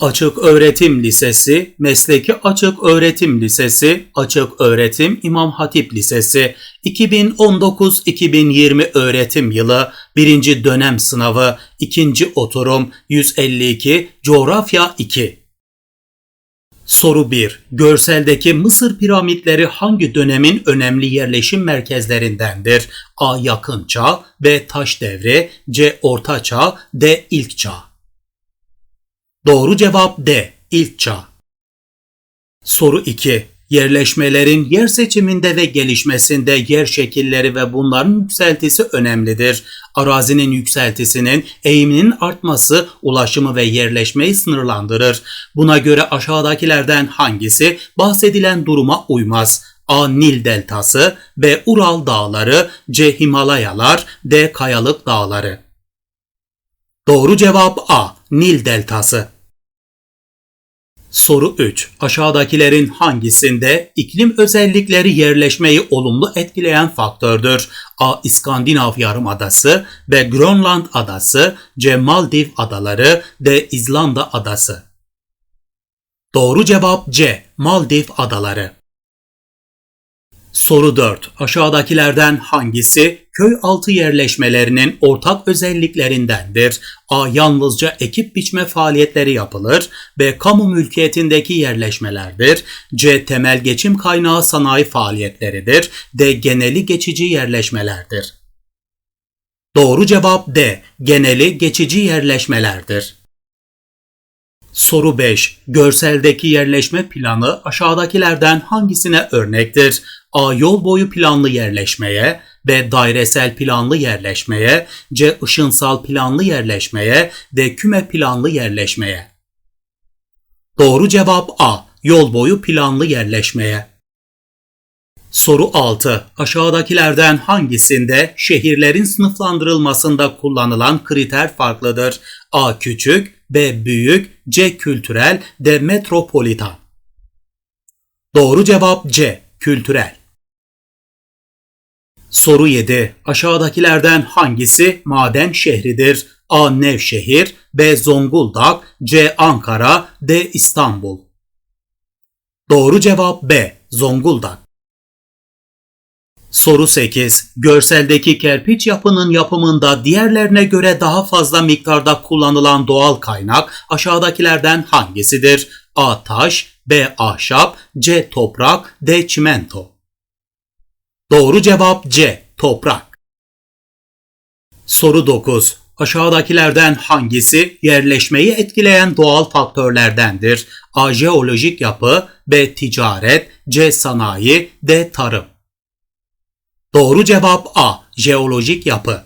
Açık Öğretim Lisesi, Mesleki Açık Öğretim Lisesi, Açık Öğretim İmam Hatip Lisesi, 2019-2020 öğretim yılı, 1. dönem sınavı, 2. oturum, 152, Coğrafya 2. Soru 1. Görseldeki Mısır piramitleri hangi dönemin önemli yerleşim merkezlerindendir? A. Yakın Çağ B. Taş Devri C. Orta Çağ D. İlk Çağ Doğru cevap D. İlk Çağ Soru 2. Yerleşmelerin yer seçiminde ve gelişmesinde yer şekilleri ve bunların yükseltisi önemlidir. Arazinin yükseltisinin eğiminin artması ulaşımı ve yerleşmeyi sınırlandırır. Buna göre aşağıdakilerden hangisi bahsedilen duruma uymaz? A. Nil deltası B. Ural dağları C. Himalayalar D. Kayalık dağları Doğru cevap A. Nil deltası Soru 3. Aşağıdakilerin hangisinde iklim özellikleri yerleşmeyi olumlu etkileyen faktördür? A. İskandinav Yarımadası B. Grönland Adası C. Maldiv Adaları D. İzlanda Adası Doğru cevap C. Maldiv Adaları Soru 4. Aşağıdakilerden hangisi köy altı yerleşmelerinin ortak özelliklerindendir? A. Yalnızca ekip biçme faaliyetleri yapılır. B. Kamu mülkiyetindeki yerleşmelerdir. C. Temel geçim kaynağı sanayi faaliyetleridir. D. Geneli geçici yerleşmelerdir. Doğru cevap D. Geneli geçici yerleşmelerdir. Soru 5. Görseldeki yerleşme planı aşağıdakilerden hangisine örnektir? A. Yol boyu planlı yerleşmeye, B. Dairesel planlı yerleşmeye, C. ışınsal planlı yerleşmeye, D. Küme planlı yerleşmeye. Doğru cevap A. Yol boyu planlı yerleşmeye. Soru 6. Aşağıdakilerden hangisinde şehirlerin sınıflandırılmasında kullanılan kriter farklıdır? A. Küçük, B. Büyük, C. Kültürel, D. Metropolitan. Doğru cevap C. Kültürel. Soru 7. Aşağıdakilerden hangisi maden şehridir? A. Nevşehir, B. Zonguldak, C. Ankara, D. İstanbul. Doğru cevap B. Zonguldak. Soru 8. Görseldeki kerpiç yapının yapımında diğerlerine göre daha fazla miktarda kullanılan doğal kaynak aşağıdakilerden hangisidir? A. Taş, B. Ahşap, C. Toprak, D. Çimento. Doğru cevap C. Toprak. Soru 9. Aşağıdakilerden hangisi yerleşmeyi etkileyen doğal faktörlerdendir? A. Jeolojik yapı, B. Ticaret, C. Sanayi, D. Tarım. Doğru cevap A. Jeolojik yapı.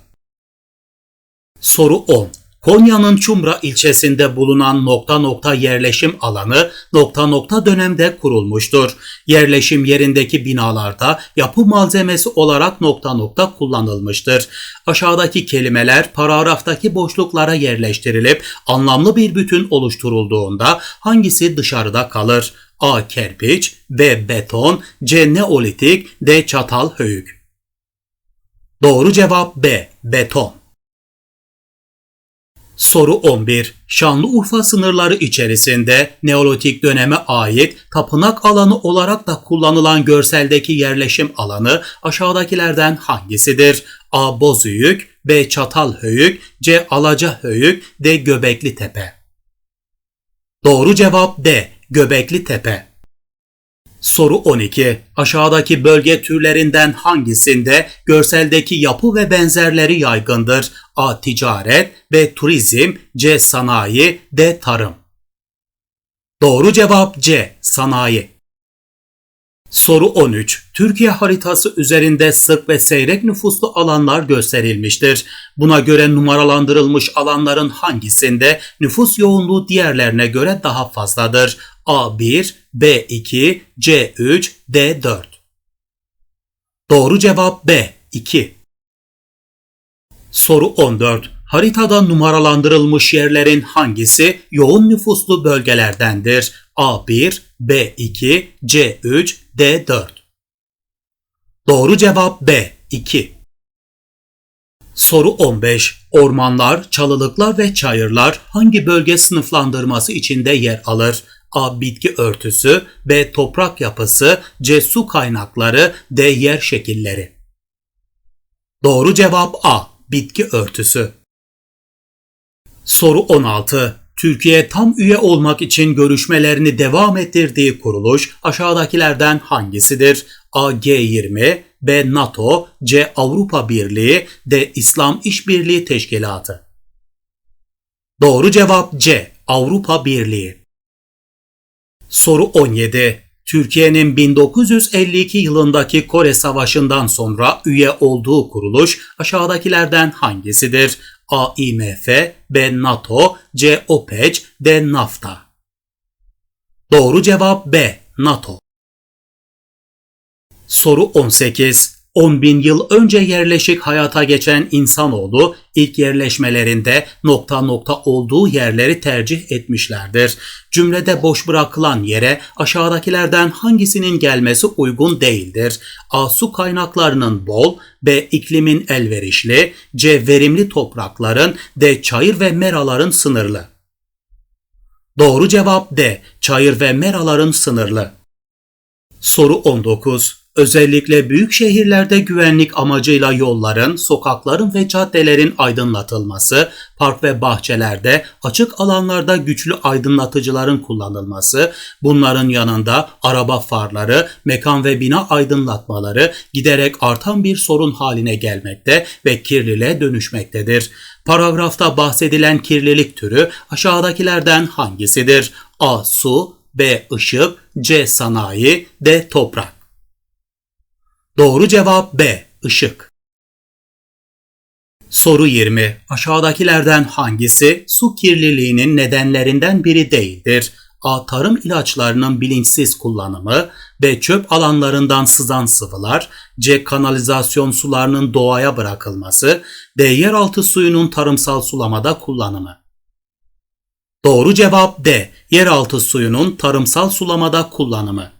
Soru 10. Konya'nın Çumra ilçesinde bulunan nokta nokta yerleşim alanı nokta nokta dönemde kurulmuştur. Yerleşim yerindeki binalarda yapı malzemesi olarak nokta nokta kullanılmıştır. Aşağıdaki kelimeler paragraftaki boşluklara yerleştirilip anlamlı bir bütün oluşturulduğunda hangisi dışarıda kalır? A. Kerpiç B. Beton C. Neolitik D. Çatal höyük Doğru cevap B. Beton. Soru 11. Şanlıurfa sınırları içerisinde Neolitik döneme ait tapınak alanı olarak da kullanılan görseldeki yerleşim alanı aşağıdakilerden hangisidir? A. Bozüyük, B. Çatalhöyük, C. Alacahöyük, D. Göbekli Tepe. Doğru cevap D. Göbekli Tepe. Soru 12. Aşağıdaki bölge türlerinden hangisinde görseldeki yapı ve benzerleri yaygındır? A. Ticaret B. Turizm C. Sanayi D. Tarım Doğru cevap C. Sanayi Soru 13. Türkiye haritası üzerinde sık ve seyrek nüfuslu alanlar gösterilmiştir. Buna göre numaralandırılmış alanların hangisinde nüfus yoğunluğu diğerlerine göre daha fazladır? A1, B2, C3, D4. Doğru cevap B. 2. Soru 14. Haritada numaralandırılmış yerlerin hangisi yoğun nüfuslu bölgelerdendir? A1, B2, C3, D4. Doğru cevap B. 2. Soru 15. Ormanlar, çalılıklar ve çayırlar hangi bölge sınıflandırması içinde yer alır? A. Bitki örtüsü B. Toprak yapısı C. Su kaynakları D. Yer şekilleri Doğru cevap A. Bitki örtüsü. Soru 16. Türkiye tam üye olmak için görüşmelerini devam ettirdiği kuruluş aşağıdakilerden hangisidir? A. G20 B. NATO C. Avrupa Birliği D. İslam İşbirliği Teşkilatı Doğru cevap C. Avrupa Birliği. Soru 17. Türkiye'nin 1952 yılındaki Kore Savaşı'ndan sonra üye olduğu kuruluş aşağıdakilerden hangisidir? A. IMF B. NATO C. OPEC D. NAFTA Doğru cevap B. NATO. Soru 18. 10 bin yıl önce yerleşik hayata geçen insanoğlu ilk yerleşmelerinde nokta nokta olduğu yerleri tercih etmişlerdir. Cümlede boş bırakılan yere aşağıdakilerden hangisinin gelmesi uygun değildir? A. Su kaynaklarının bol, B. iklimin elverişli, C. Verimli toprakların, D. Çayır ve meraların sınırlı. Doğru cevap D. Çayır ve meraların sınırlı. Soru 19. Özellikle büyük şehirlerde güvenlik amacıyla yolların, sokakların ve caddelerin aydınlatılması, park ve bahçelerde, açık alanlarda güçlü aydınlatıcıların kullanılması, bunların yanında araba farları, mekan ve bina aydınlatmaları giderek artan bir sorun haline gelmekte ve kirliliğe dönüşmektedir. Paragrafta bahsedilen kirlilik türü aşağıdakilerden hangisidir? A. Su B. Işık C. Sanayi D. Toprak Doğru cevap B. Işık. Soru 20. Aşağıdakilerden hangisi su kirliliğinin nedenlerinden biri değildir? A. Tarım ilaçlarının bilinçsiz kullanımı, B. Çöp alanlarından sızan sıvılar, C. Kanalizasyon sularının doğaya bırakılması, D. Yeraltı suyunun tarımsal sulamada kullanımı. Doğru cevap D. Yeraltı suyunun tarımsal sulamada kullanımı.